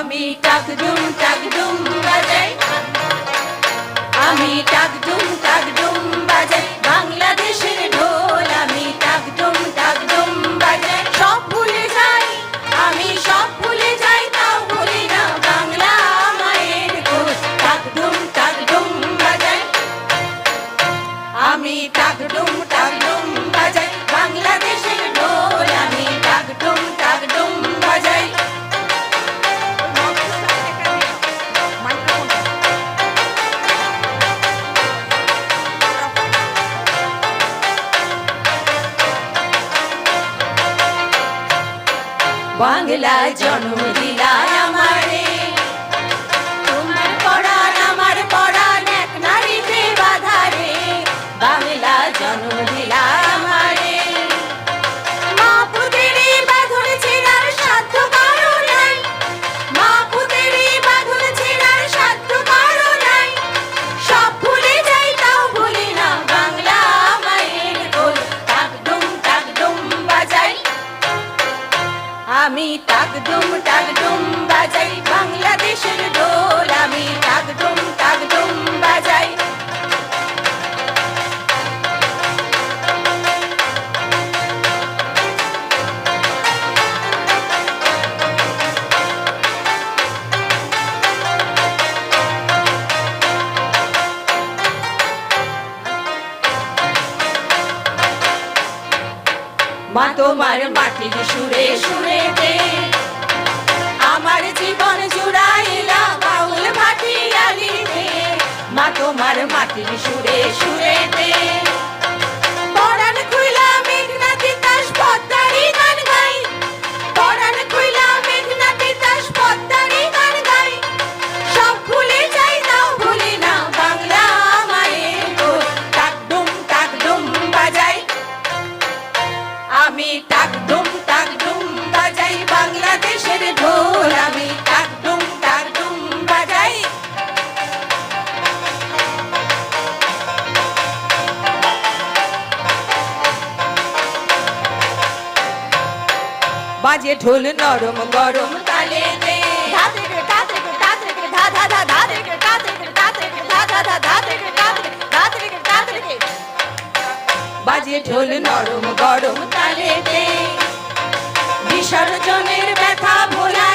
আমি টাকডুম টাকডুম বাজ বাংলা জন্ম দিলায় আমারে আমি টাকডুম টাকডুম বাজাই বাংলাদেশের ডোল আমি মা তোমার মাটির সুরে সুরেতে আমার জীবন জুড়াইলা বাউল ভাটিয়ালিতে মা তোমার মাটির সুরে সুরেতে বাজে ঢোল নরম গরম তালে দে বাজে ঢোল নরম গরম তালে দে বিসর্জনের ব্যথা ভোলা